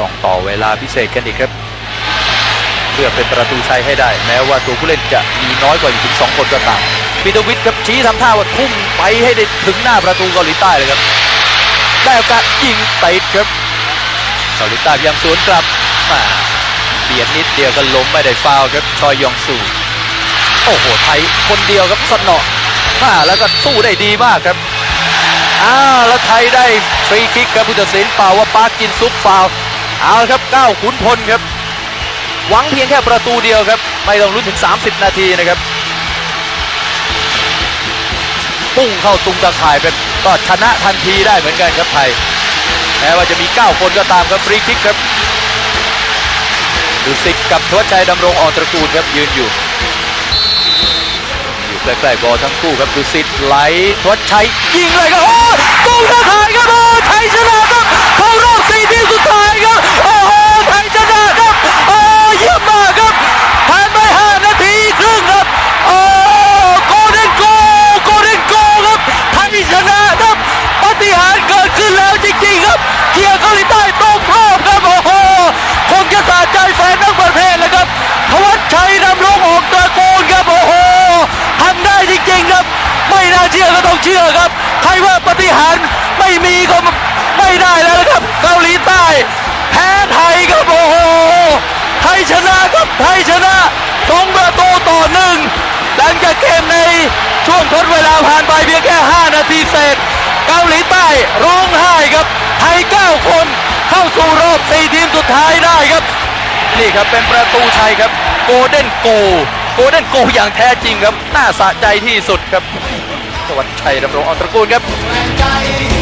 ต้องต่อเวลาพิเศษกันอีกครับ เพื่อเป็นประตูชัยให้ได้ แม้ว่าตัวผู้เล่นจะมีน้อยกว่าอยู่ถึงสองคนก็ตามปีเตอร์วิทย์ครับชี้ทำท่าว่าทุ่มไปให้ได้ถึงหน้าประตูเกาหลีใต้เลยครับได้โอกาสยิงติดครับเกาหลีใต้ยายามสวนกลับมาเบียดนิดเดียวก็ล้มไม่ได้ฟาวครับชอยยองซูโอ้โหไทยคนเดียวครับสนอมาแล้วก็สู้ได้ดีมากครับอ้าวแล้วไทยได้ฟรีคิกครับผู้ตัดสินเป่าว่าปาร์คจินซุปฟาว เอาครับก้าวขุนพลครับ หวังเพียงแค่ประตูเดียวครับ ไม่ต้องลุ้นถึง 30 นาทีนะครับพุ่งเข้าตุงตะข่ายเป็นก็ชนะทันทีได้เหมือนกันครับไทยแม้ว่าจะมี 9 คนก็ตามครับฟรีคิกครับดูสิกกับทวชัยดำรงออนตระกูลครับยืนอยู่อยู่ใกล้ๆบอลทั้งคู่ครับดูสิทธิ์ไหลทวชชัยยิงเลยครับโอ้ตุงตะข่ายครับโอ้ไทยชนะ เชื่อครับ ใครว่าปฏิหารไม่มีก็ไม่ได้แล้วนะครับ เกาหลีใต้ แพ้ไทยครับโอ้โหไทยชนะครับไทยชนะสองประตูต่อหนึ่งหลังจากเกมในช่วงทดเวลาผ่านไปเพียงแค่ 5 นาทีเศษ เกาหลีใต้ร้องไห้ครับ ไทย 9 คนเข้าสู่รอบ 4 ทีมสุดท้ายได้ครับ นี่ครับเป็นประตูชัยครับโกลเด้นโกโกลเด้นโกอย่างแท้จริงครับ น่าสะใจที่สุดครับ สวัสดิ์ชัยดำรงออนตระกูลครับ